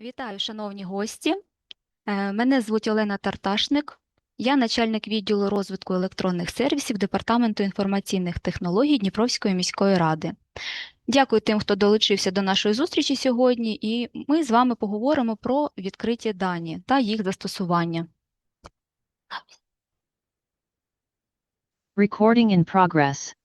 Вітаю, шановні гості. Е, Мене звуть Олена Тарташник. Я начальник відділу розвитку електронних сервісів Департаменту інформаційних технологій Дніпровської міської ради. Дякую тим, хто долучився до нашої зустрічі сьогодні, і ми з вами поговоримо про відкриті дані та їх застосування. Recording in progress.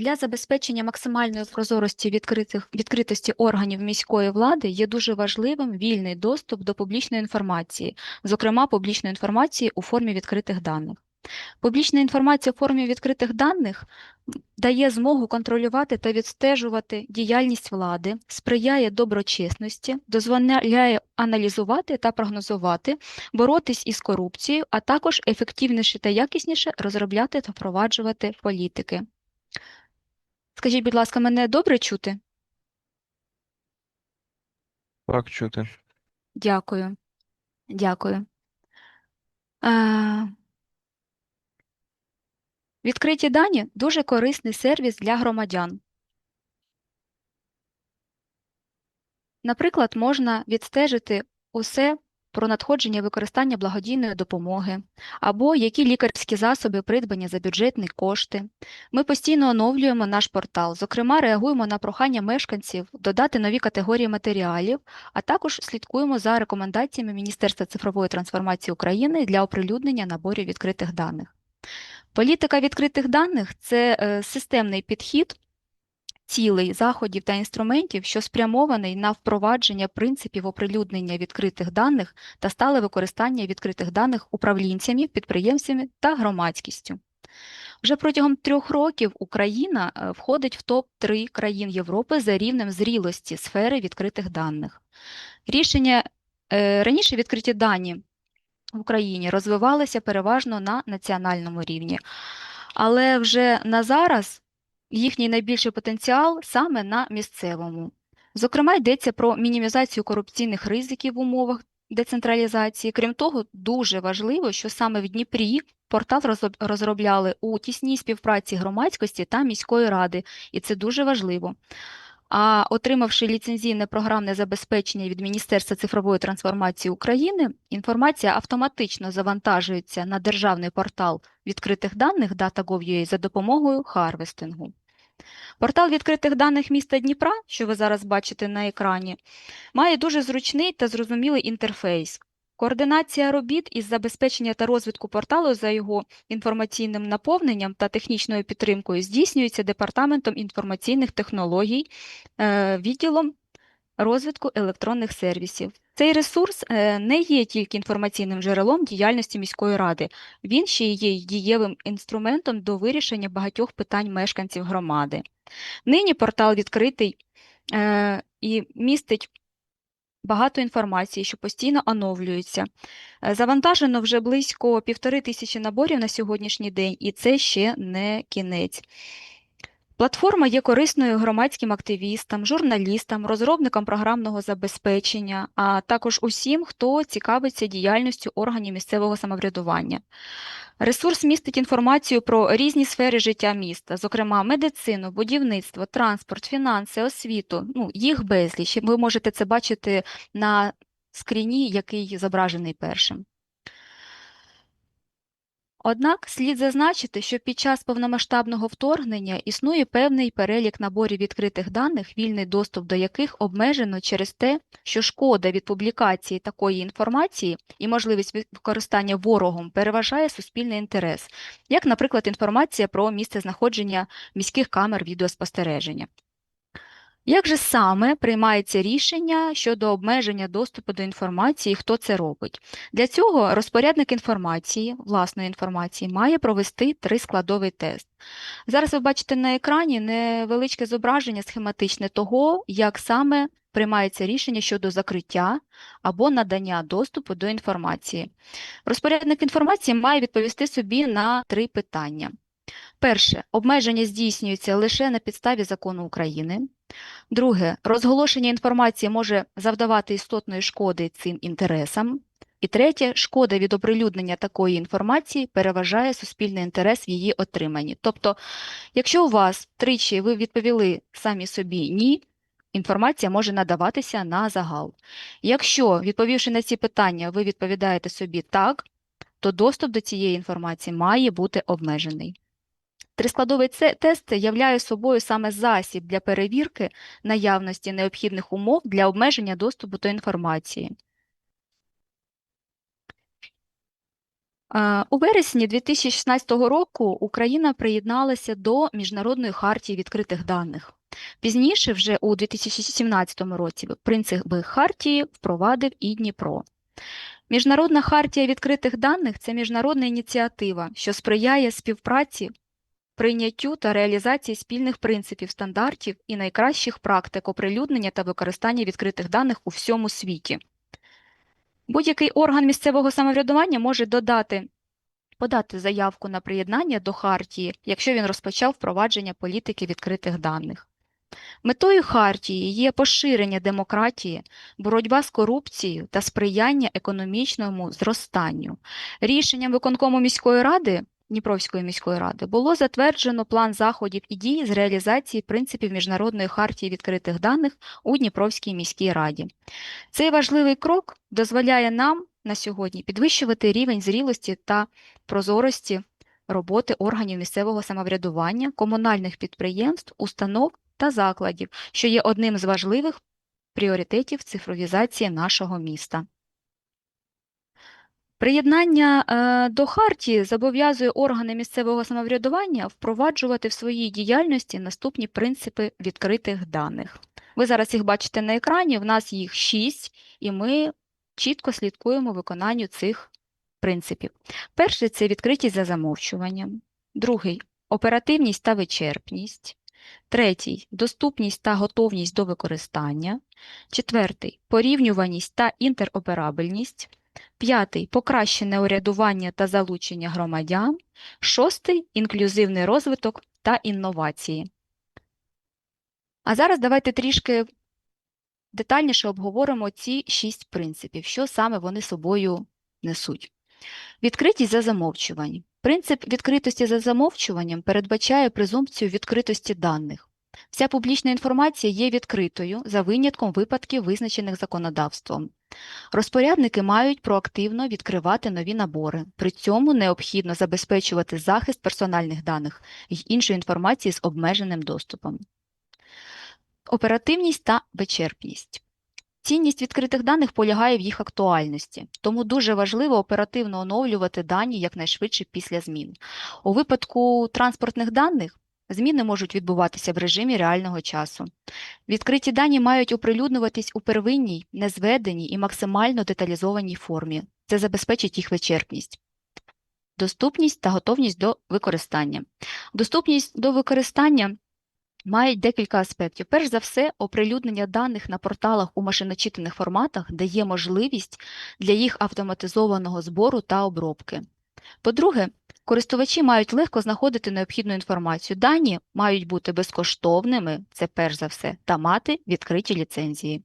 Для забезпечення максимальної прозорості відкритих, відкритості органів міської влади є дуже важливим вільний доступ до публічної інформації, зокрема публічної інформації у формі відкритих даних. Публічна інформація у формі відкритих даних дає змогу контролювати та відстежувати діяльність влади, сприяє доброчесності, дозволяє аналізувати та прогнозувати, боротись із корупцією, а також ефективніше та якісніше розробляти та впроваджувати політики. Скажіть, будь ласка, мене добре чути? Так, чути. Дякую. Дякую. Е, Відкриті дані дуже корисний сервіс для громадян. Наприклад, можна відстежити усе про надходження використання благодійної допомоги, або які лікарські засоби придбані за бюджетні кошти. Ми постійно оновлюємо наш портал, зокрема, реагуємо на прохання мешканців додати нові категорії матеріалів, а також слідкуємо за рекомендаціями Міністерства цифрової трансформації України для оприлюднення наборів відкритих даних. Політика відкритих даних це е, системний підхід цілей, заходів та інструментів, що спрямований на впровадження принципів оприлюднення відкритих даних та стале використання відкритих даних управлінцями, підприємцями та громадськістю. Вже протягом трьох років Україна е, входить в топ-3 країн Європи за рівнем зрілості сфери відкритих даних. Рішення е, раніше відкриті дані в Україні розвивалися переважно на національному рівні, але вже на зараз їхній найбільший потенціал саме на місцевому. Зокрема, йдеться про мінімізацію корупційних ризиків в умовах децентралізації. Крім того, дуже важливо, що саме в Дніпрі портал розробляли у тісній співпраці громадськості та міської ради, і це дуже важливо. А отримавши ліцензійне програмне забезпечення від Міністерства цифрової трансформації України, інформація автоматично завантажується на державний портал відкритих даних Data.gov.ua за допомогою харвестингу. Портал відкритих даних міста Дніпра, що ви зараз бачите на екрані, має дуже зручний та зрозумілий інтерфейс. Координація робіт із забезпечення та розвитку порталу за його інформаційним наповненням та технічною підтримкою здійснюється Департаментом інформаційних технологій, е, відділом розвитку електронних сервісів. Цей ресурс е, не є тільки інформаційним джерелом діяльності міської ради, він ще є дієвим інструментом до вирішення багатьох питань мешканців громади. Нині портал відкритий е, і містить багато інформації, що постійно оновлюється. Е, Завантажено вже близько півтори тисячі наборів на сьогоднішній день, і це ще не кінець. Платформа є корисною громадським активістам, журналістам, розробникам програмного забезпечення, а також усім, хто цікавиться діяльністю органів місцевого самоврядування. Ресурс містить інформацію про різні сфери життя міста, зокрема медицину, будівництво, транспорт, фінанси, освіту. Ну, їх безліч. Ви можете це бачити на скріні, який зображений першим. Однак слід зазначити, що під час повномасштабного вторгнення існує певний перелік наборів відкритих даних, вільний доступ до яких обмежено через те, що шкода від публікації такої інформації і можливість використання ворогом переважає суспільний інтерес, як, наприклад, інформація про місце знаходження міських камер відеоспостереження. Як же саме приймається рішення щодо обмеження доступу до інформації, хто це робить? Для цього розпорядник інформації, власної інформації, має провести трискладовий тест. Зараз ви бачите на екрані невеличке зображення схематичне того, як саме приймається рішення щодо закриття або надання доступу до інформації. Розпорядник інформації має відповісти собі на три питання. Перше, обмеження здійснюється лише на підставі закону України. Друге, розголошення інформації може завдавати істотної шкоди цим інтересам. І третє, шкода від оприлюднення такої інформації переважає суспільний інтерес в її отриманні. Тобто, якщо у вас тричі ви відповіли самі собі ні, інформація може надаватися на загал. Якщо, відповівши на ці питання, ви відповідаєте собі так, то доступ до цієї інформації має бути обмежений. Трискладовий тест являє собою саме засіб для перевірки наявності необхідних умов для обмеження доступу до інформації. У вересні 2016 року Україна приєдналася до Міжнародної хартії відкритих даних. Пізніше, вже у 2017 році, принципи хартії впровадив і Дніпро. Міжнародна хартія відкритих даних це міжнародна ініціатива, що сприяє співпраці, прийняттю та реалізації спільних принципів, стандартів і найкращих практик оприлюднення та використання відкритих даних у всьому світі. Будь-який орган місцевого самоврядування може додати, подати заявку на приєднання до хартії, якщо він розпочав впровадження політики відкритих даних. Метою хартії є поширення демократії, боротьба з корупцією та сприяння економічному зростанню. Рішенням виконкому міської ради Дніпровської міської ради було затверджено план заходів і дій з реалізації принципів Міжнародної хартії відкритих даних у Дніпровській міській раді. Цей важливий крок дозволяє нам на сьогодні підвищувати рівень зрілості та прозорості роботи органів місцевого самоврядування, комунальних підприємств, установ та закладів, що є одним з важливих пріоритетів цифровізації нашого міста. Приєднання е, до хартії зобов'язує органи місцевого самоврядування впроваджувати в своїй діяльності наступні принципи відкритих даних. Ви зараз їх бачите на екрані, в нас їх шість, і ми чітко слідкуємо виконанню цих принципів. Перший це відкритість за замовчуванням, другий оперативність та вичерпність, третій доступність та готовність до використання, четвертий порівнюваність та інтероперабельність. П'ятий покращене урядування та залучення громадян. Шостий інклюзивний розвиток та інновації. А зараз давайте трішки детальніше обговоримо ці шість принципів, що саме вони собою несуть. Відкритість за замовчуванням. Принцип відкритості за замовчуванням передбачає презумпцію відкритості даних. Вся публічна інформація є відкритою за винятком випадків, визначених законодавством. Розпорядники мають проактивно відкривати нові набори. При цьому необхідно забезпечувати захист персональних даних й іншої інформації з обмеженим доступом. Оперативність та вичерпність. Цінність відкритих даних полягає в їх актуальності, тому дуже важливо оперативно оновлювати дані якнайшвидше після змін. У випадку транспортних даних зміни можуть відбуватися в режимі реального часу. Відкриті дані мають оприлюднюватись у первинній, незведеній і максимально деталізованій формі. Це забезпечить їх вичерпність. Доступність та готовність до використання. Доступність до використання мають декілька аспектів. Перш за все, оприлюднення даних на порталах у машиночитаних форматах дає можливість для їх автоматизованого збору та обробки. По-друге, користувачі мають легко знаходити необхідну інформацію. Дані мають бути безкоштовними, це перш за все, та мати відкриті ліцензії.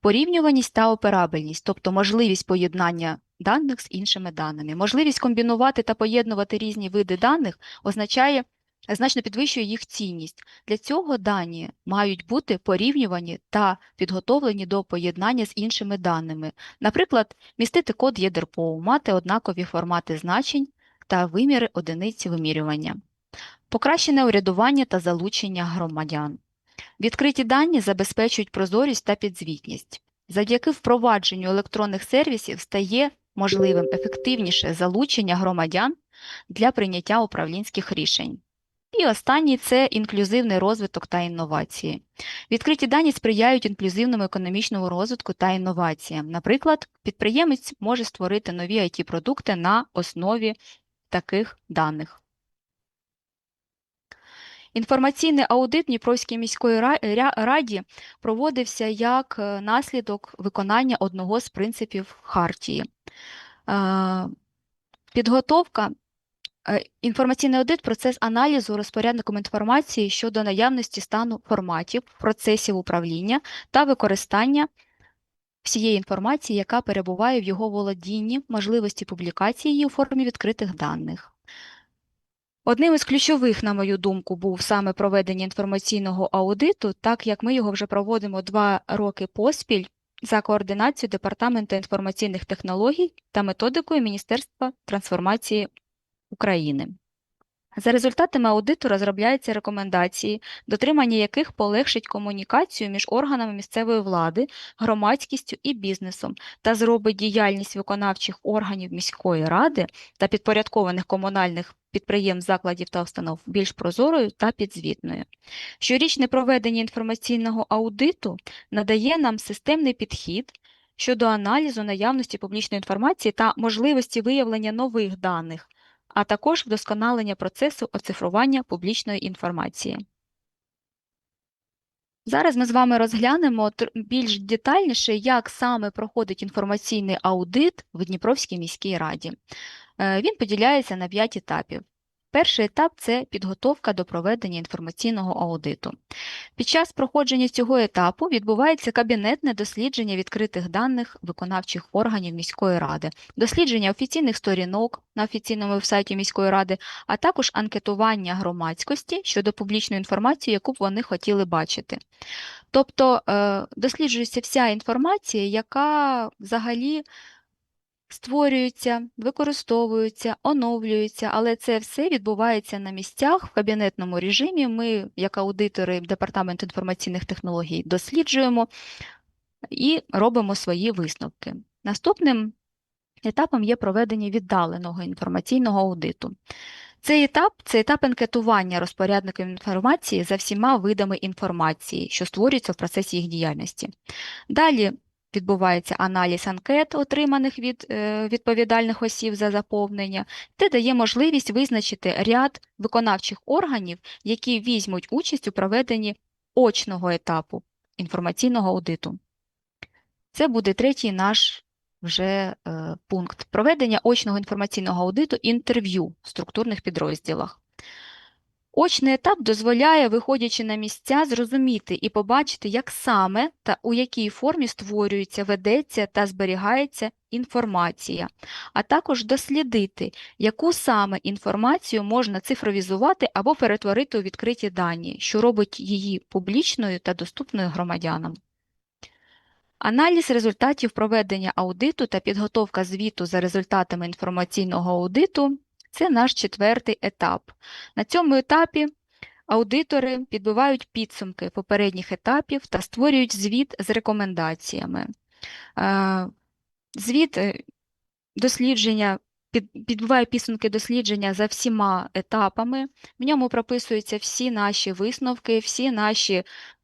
Порівнюваність та операбельність, тобто можливість поєднання даних з іншими даними. Можливість комбінувати та поєднувати різні види даних означає значно підвищує їх цінність. Для цього дані мають бути порівнювані та підготовлені до поєднання з іншими даними. Наприклад, містити код ЄДРПОУ, мати однакові формати значень та виміри одиниці вимірювання. Покращене урядування та залучення громадян. Відкриті дані забезпечують прозорість та підзвітність. Завдяки впровадженню електронних сервісів стає можливим ефективніше залучення громадян для прийняття управлінських рішень. І останній це інклюзивний розвиток та інновації. Відкриті дані сприяють інклюзивному економічному розвитку та інноваціям. Наприклад, підприємець може створити нові IT-продукти на основі таких даних. Інформаційний аудит Дніпровській міської раді проводився як е, наслідок виконання одного з принципів Хартії. Е, Підготовка Е, Інформаційний аудит – процес аналізу розпорядником інформації щодо наявності стану форматів, процесів управління та використання всієї інформації, яка перебуває в його володінні, можливості публікації її у формі відкритих даних. Одним із ключових, на мою думку, був саме проведення інформаційного аудиту, так як ми його вже проводимо два роки поспіль за координацією Департаменту інформаційних технологій та методикою Міністерства трансформації України. За результатами аудиту розробляються рекомендації, дотримання яких полегшить комунікацію між органами місцевої влади, громадськістю і бізнесом та зробить діяльність виконавчих органів міської ради та підпорядкованих комунальних підприємств, закладів та установ більш прозорою та підзвітною. Щорічне проведення інформаційного аудиту надає нам системний підхід щодо аналізу наявності публічної інформації та можливості виявлення нових даних, а також вдосконалення процесу оцифрування публічної інформації. Зараз ми з вами розглянемо більш детальніше, як саме проходить інформаційний аудит в Дніпровській міській раді. Е, Він поділяється на 5 етапів. Перший етап це підготовка до проведення інформаційного аудиту. Під час проходження цього етапу відбувається кабінетне дослідження відкритих даних виконавчих органів міської ради, дослідження офіційних сторінок на офіційному вебсайті міської ради, а також анкетування громадськості щодо публічної інформації, яку б вони хотіли бачити. Тобто е, досліджується вся інформація, яка взагалі створюється, використовується, оновлюється, але це все відбувається на місцях в кабінетному режимі. Ми, як аудитори Департаменту інформаційних технологій, досліджуємо і робимо свої висновки. Наступним етапом є проведення віддаленого інформаційного аудиту. Цей етап це етап анкетування розпорядників інформації за всіма видами інформації, що створюються в процесі їх діяльності. Далі відбувається аналіз анкет, отриманих від е, відповідальних осіб за заповнення, де дає можливість визначити ряд виконавчих органів, які візьмуть участь у проведенні очного етапу інформаційного аудиту. Це буде третій наш вже е, пункт проведення очного інформаційного аудиту інтерв'ю в структурних підрозділах. Очний етап дозволяє, виходячи на місця, зрозуміти і побачити, як саме та у якій формі створюється, ведеться та зберігається інформація, а також дослідити, яку саме інформацію можна цифровізувати або перетворити у відкриті дані, що робить її публічною та доступною громадянам. Аналіз результатів проведення аудиту та підготовка звіту за результатами інформаційного аудиту – це наш четвертий етап. На цьому етапі аудитори підбивають підсумки попередніх етапів та створюють звіт з рекомендаціями. Е, Звіт е, дослідження під- підбиває підсумки дослідження за всіма етапами. В ньому прописуються всі наші висновки, всі наші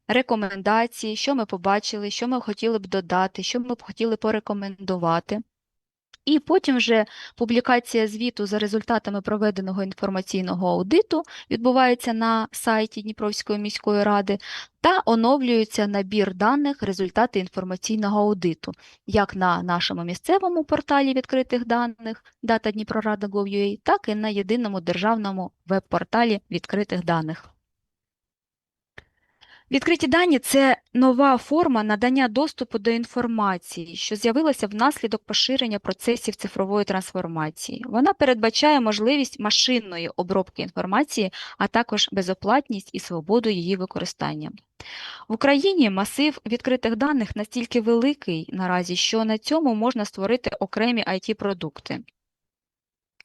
рекомендації, що ми побачили, що ми хотіли б додати, що ми б хотіли порекомендувати. І потім вже публікація звіту за результатами проведеного інформаційного аудиту відбувається на сайті Дніпровської міської ради та оновлюється набір даних результати інформаційного аудиту, як на нашому місцевому порталі відкритих даних data.dniprorada.gov.ua, так і на єдиному державному веб-порталі відкритих даних. Відкриті дані – це нова форма надання доступу до інформації, що з'явилася внаслідок поширення процесів цифрової трансформації. Вона передбачає можливість машинної обробки інформації, а також безоплатність і свободу її використання. В Україні масив відкритих даних настільки великий наразі, що на цьому можна створити окремі IT-продукти.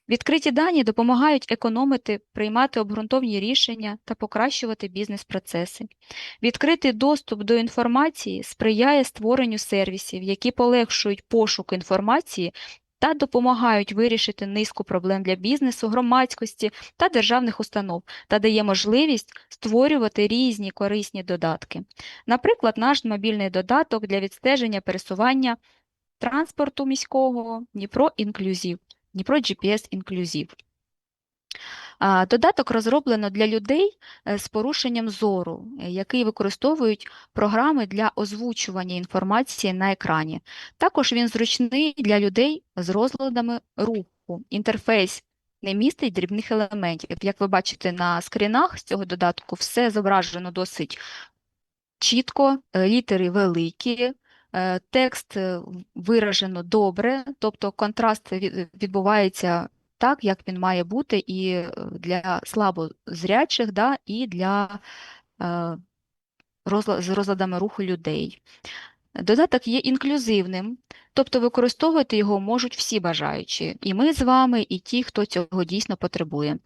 Відкриті дані допомагають економити, приймати обґрунтовні рішення та покращувати бізнес-процеси. Відкритий доступ до інформації сприяє створенню сервісів, які полегшують пошук інформації та допомагають вирішити низку проблем для бізнесу, громадськості та державних установ та дає можливість створювати різні корисні додатки. Наприклад, наш мобільний додаток для відстеження пересування транспорту міського Дніпро Інклюзів. Дніпро GPS Інклюзив. Додаток розроблено для людей е, з порушенням зору, е, які використовують програми для озвучування інформації на екрані. Також він зручний для людей з розладами руху. Інтерфейс не містить дрібних елементів. Як ви бачите на скрінах з цього додатку, все зображено досить чітко, е, літери великі, текст е, виражено добре, тобто контраст відбувається так, як він має бути, і е, для слабозрячих, да, і для е, з розладами руху людей. Додаток є інклюзивним, тобто використовувати його можуть всі бажаючі, і ми з вами, і ті, хто цього дійсно потребує.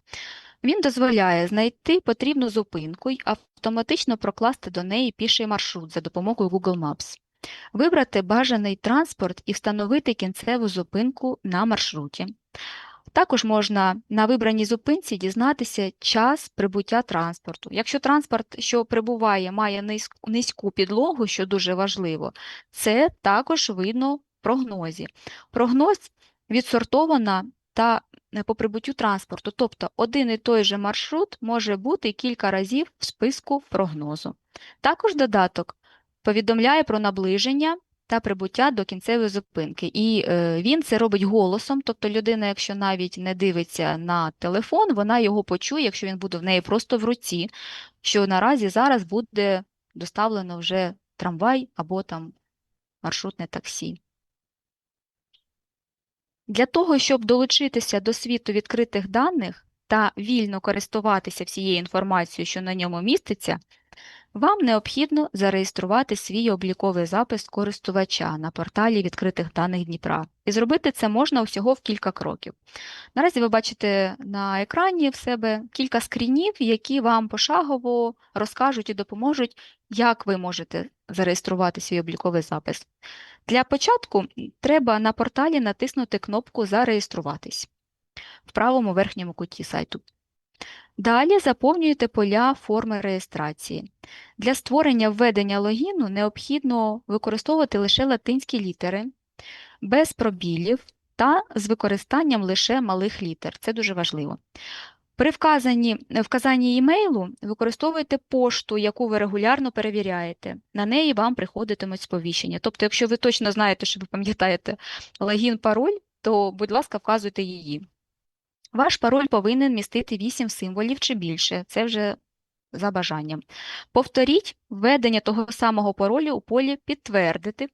Він дозволяє знайти потрібну зупинку й автоматично прокласти до неї піший маршрут за допомогою Google Maps, вибрати бажаний транспорт і встановити кінцеву зупинку на маршруті. Також можна на вибраній зупинці дізнатися час прибуття транспорту. Якщо транспорт, що прибуває, має низьку, підлогу, що дуже важливо, це також видно в прогнозі. Прогноз відсортована та е, по прибуттю транспорту, тобто один і той же маршрут може бути кілька разів в списку прогнозу. Також додаток повідомляє про наближення та прибуття до кінцевої зупинки. І е, він це робить голосом, тобто людина, якщо навіть не дивиться на телефон, вона його почує, якщо він буде в неї просто в руці, що наразі зараз буде доставлено вже трамвай або там маршрутне таксі. Для того, щоб долучитися до світу відкритих даних та вільно користуватися всією інформацією, що на ньому міститься, вам необхідно зареєструвати свій обліковий запис користувача на порталі відкритих даних Дніпра. І зробити це можна всього в кілька кроків. Наразі ви бачите на екрані в себе кілька скрінів, які вам пошагово розкажуть і допоможуть, як ви можете зареєструвати свій обліковий запис. Для початку треба на порталі натиснути кнопку Зареєструватись в правому верхньому куті сайту. Далі заповнюєте поля форми реєстрації. Для створення введення логіну необхідно використовувати лише латинські літери, без пробілів та з використанням лише малих літер. Це дуже важливо. При вказанні, вказанні імейлу використовуйте пошту, яку ви регулярно перевіряєте. На неї вам приходитимуть сповіщення. Тобто, якщо ви точно знаєте, що ви пам'ятаєте логін, пароль, то, будь ласка, вказуйте її. Ваш пароль повинен містити 8 символів чи більше, це вже за бажанням. Повторіть введення того самого паролю у полі «Підтвердити».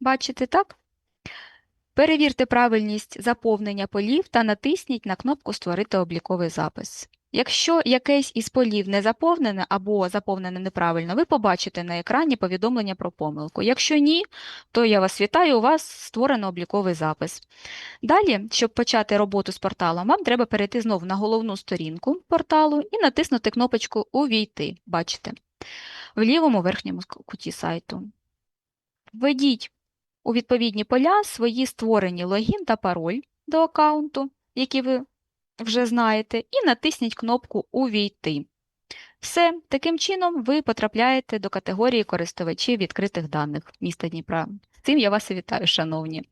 Бачите, так? Перевірте правильність заповнення полів та натисніть на кнопку «Створити обліковий запис». Якщо якесь із полів не заповнене або заповнене неправильно, ви побачите на екрані повідомлення про помилку. Якщо ні, то я вас вітаю, у вас створено обліковий запис. Далі, щоб почати роботу з порталом, вам треба перейти знову на головну сторінку порталу і натиснути кнопочку Увійти. Бачите, в лівому верхньому куті сайту. Введіть у відповідні поля свої створені логін та пароль до аккаунту, які ви вже знаєте, і натисніть кнопку Увійти. Все, таким чином ви потрапляєте до категорії користувачів відкритих даних міста Дніпра. Цим я вас і вітаю, шановні.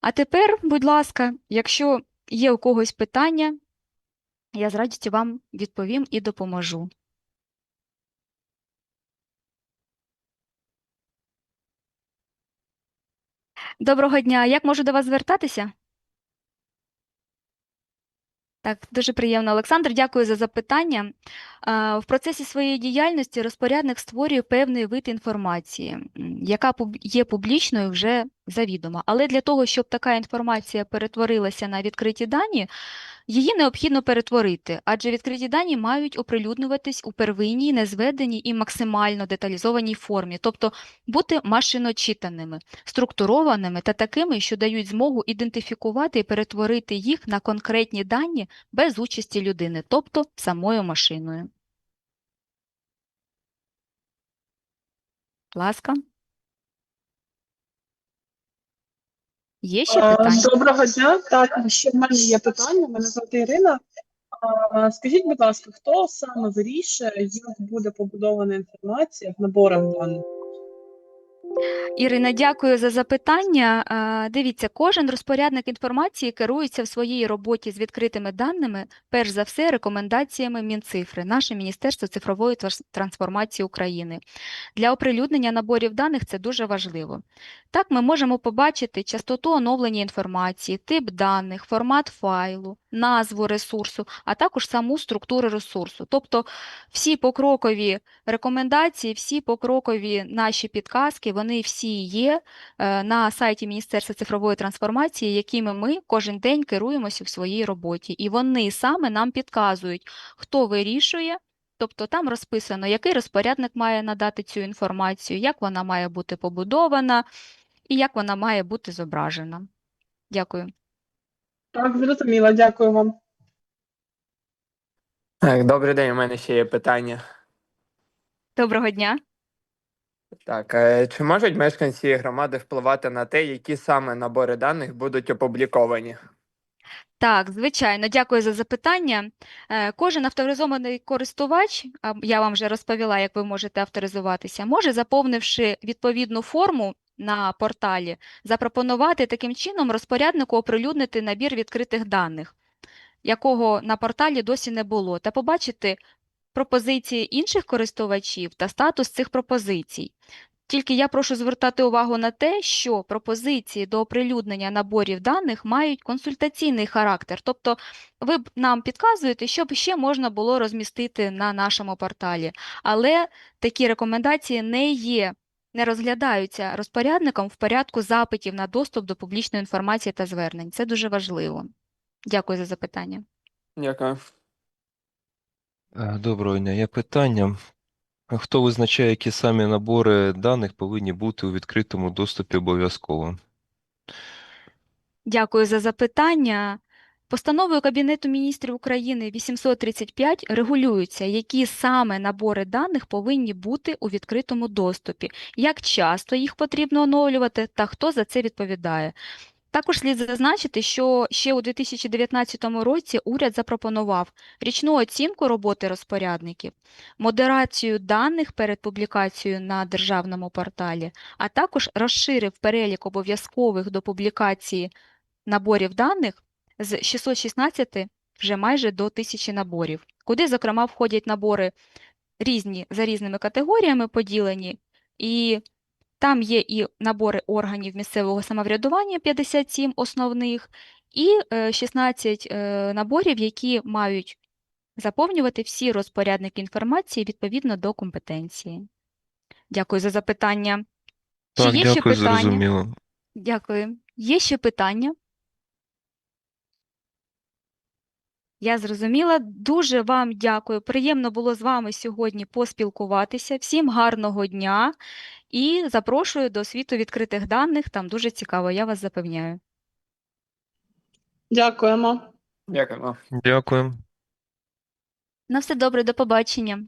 А тепер, будь ласка, якщо є у когось питання, я з радістю вам відповім і допоможу. Доброго дня. Як можу до вас звертатися? Так, дуже приємно, Олександр. Дякую за запитання. В процесі своєї діяльності розпорядник створює певний вид інформації, яка є публічною вже завідомо. Але для того, щоб така інформація перетворилася на відкриті дані, її необхідно перетворити, адже відкриті дані мають оприлюднюватись у первинній, незведеній і максимально деталізованій формі, тобто бути машиночитаними, структурованими та такими, що дають змогу ідентифікувати і перетворити їх на конкретні дані без участі людини, тобто самою машиною. Ласка. Є ще питання? Доброго дня. Так, ще в мене є питання. Мене звати Ірина. Скажіть, будь ласка, хто саме вирішує, як буде побудована інформація в наборах даних? Ірина, дякую за запитання. Дивіться, кожен розпорядник інформації керується в своїй роботі з відкритими даними, перш за все, рекомендаціями Мінцифри, наше Міністерство цифрової трансформації України. Для оприлюднення наборів даних це дуже важливо. Так, ми можемо побачити частоту оновлення інформації, тип даних, формат файлу, назву ресурсу, а також саму структуру ресурсу. Тобто всі покрокові рекомендації, всі покрокові наші підказки, вони всі є е, на сайті Міністерства цифрової трансформації, якими ми кожен день керуємося в своїй роботі. І вони саме нам підказують, хто вирішує, тобто там розписано, який розпорядник має надати цю інформацію, як вона має бути побудована і як вона має бути зображена. Дякую. Так, зрозуміла, дякую вам. Так, добрий день, у мене ще є питання. Доброго дня. Так, е, чи можуть мешканці громади впливати на те, які саме набори даних будуть опубліковані? Так, звичайно, дякую за запитання. Е, Кожен авторизований користувач, а я вам вже розповіла, як ви можете авторизуватися, може, заповнивши відповідну форму на порталі, запропонувати таким чином розпоряднику оприлюднити набір відкритих даних, якого на порталі досі не було, та побачити пропозиції інших користувачів та статус цих пропозицій. Тільки я прошу звертати увагу на те, що пропозиції до оприлюднення наборів даних мають консультаційний характер. Тобто ви нам підказуєте, що б ще можна було розмістити на нашому порталі. Але такі рекомендації не є, не розглядаються розпорядником в порядку запитів на доступ до публічної інформації та звернень. Це дуже важливо. Дякую за запитання. Дякую. Е, Доброго дня. Є питання. Хто визначає, які самі набори даних повинні бути у відкритому доступі обов'язково? Дякую за запитання. Постановою Кабінету міністрів України 835 регулюється, які саме набори даних повинні бути у відкритому доступі, як часто їх потрібно оновлювати та хто за це відповідає. Також слід зазначити, що ще у 2019 році уряд запропонував річну оцінку роботи розпорядників, модерацію даних перед публікацією на державному порталі, а також розширив перелік обов'язкових до публікації наборів даних з 616 вже майже до 1000 наборів, куди, зокрема, входять набори різні за різними категоріями поділені, і там є і набори органів місцевого самоврядування 57 основних, і е, 16 е, наборів, які мають заповнювати всі розпорядники інформації відповідно до компетенції. Дякую за запитання. Чи Так, є ще дякую, питання? зрозуміло. Дякую. Є ще питання? Я зрозуміла. Дуже вам дякую. Приємно було з вами сьогодні поспілкуватися. Всім гарного дня і запрошую до світу відкритих даних. Там дуже цікаво, я вас запевняю. Дякуємо. Дякуємо. Дякуємо. На все добре, до побачення.